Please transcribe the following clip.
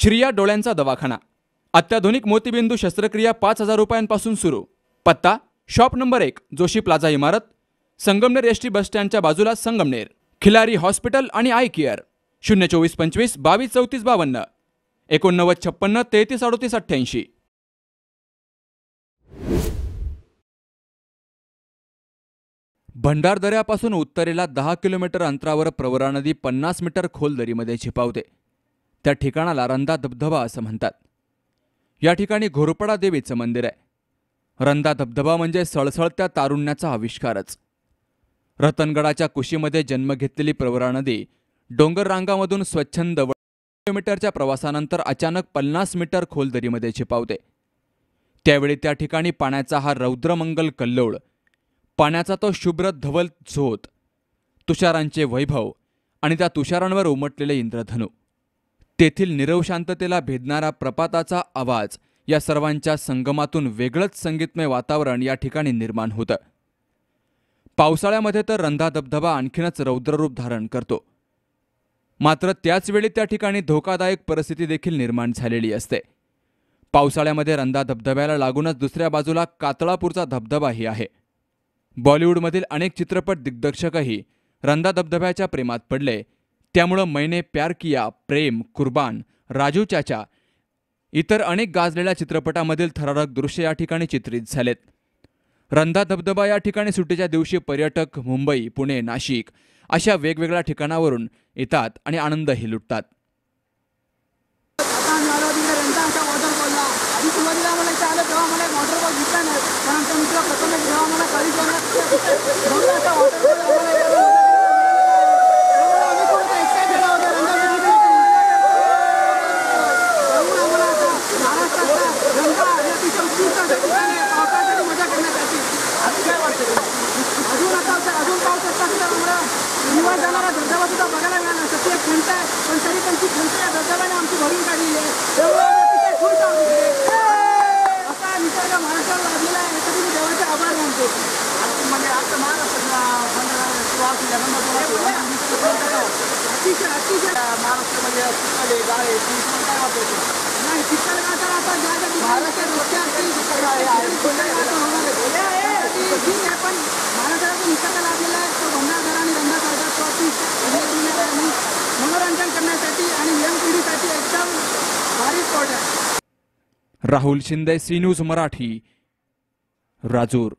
श्रिया डोळ्यांचा दवाखाना. अत्याधुनिक मोतीबिंदू शस्त्रक्रिया पाच हजार रुपयांपासून सुरू. पत्ता शॉप नंबर एक जोशी प्लाझा इमारत संगमनेर एस टी बसस्टँडच्या बाजूला संगमनेर खिलारी हॉस्पिटल आणि आय केअर. शून्य चोवीस पंचवीस बावीस चौतीस बावन्न. एकोणनव्वद छप्पन्न तेहतीस अडोतीस अठ्ठ्याऐंशी. भंडारदऱ्यापासून उत्तरेला दहा किलोमीटर अंतरावर प्रवरा नदी पन्नास मीटर खोल दरीमध्ये झिपावते त्या ठिकाणाला रंदा धबधबा असं म्हणतात. या ठिकाणी घोरपडा देवीचं मंदिर आहे. रंदा धबधबा म्हणजे सळसळत्या तारुण्याचा आविष्कारच. रतनगडाच्या कुशीमध्ये जन्म घेतलेली प्रवरा नदी डोंगर रांगामधून स्वच्छंद व किलोमीटरच्या प्रवासानंतर अचानक पन्नास मीटर खोल दरीमध्ये छिपावते. त्यावेळी त्या ठिकाणी पाण्याचा हा रौद्रमंगल कल्लोळ पाण्याचा तो शुभ्र धवल झोत तुषारांचे वैभव आणि त्या तुषारांवर उमटलेले इंद्रधनू. तेथील निरव शांततेला भेदणारा प्रपाताचा आवाज या सर्वांच्या संगमातून वेगळंच संगीतमय वातावरण या ठिकाणी निर्माण होतं. पावसाळ्यामध्ये तर रंधा धबधबा आणखीनच रौद्ररूप धारण करतो. मात्र त्याचवेळी त्या ठिकाणी धोकादायक परिस्थिती देखील निर्माण झालेली असते. पावसाळ्यामध्ये रंधा धबधब्याला लागूनच दुसऱ्या बाजूला कातळापूरचा धबधबाही आहे. बॉलिवूडमधील अनेक चित्रपट दिग्दर्शकही रंधा धबधब्याच्या प्रेमात पडले त्यामुळं मैने प्यार किया प्रेम कुर्बान राजू चाचा इतर अनेक गाजलेल्या चित्रपटामधील थरारक दृश्य या ठिकाणी चित्रित झालेत. रंधा धबधबा या ठिकाणी सुट्टीच्या दिवशी पर्यटक मुंबई पुणे नाशिक अशा वेगवेगळ्या ठिकाणावरून येतात आणि आनंदही लुटतात. आता जाणारा धबधबा सुद्धा बघायला मिळाला. सध्या खंत आहे. पण तरी पण ती खंत या धबधब्याने आमची भरून काढलेली आहे. त्यामुळे अतिशय खुश आहोत. असा निसर्ग महाराष्ट्रावर लाभलेला आहे. यासाठी मी देवाचे आभार मानतो. म्हणजे आता महाराष्ट्रातला अतिशय अतिशय महाराष्ट्रामध्ये चिखले गाळे काय वाटतं नाही चिखलगाव तर आता ज्या ज्या महाराष्ट्रात होणार आहे. ती आहे पण महाराष्ट्राचा निसर्ग लाभलेला आहे तो भंडारदरा आणि रंगासारखा तो अतिशय उल्लेखनीय आहे आणि मनोरंजन करण्यासाठी आणि यंग पिढीसाठी एकदम भारी स्पॉट आहे राहुल शिंदे सी न्यूज मराठी राजूर.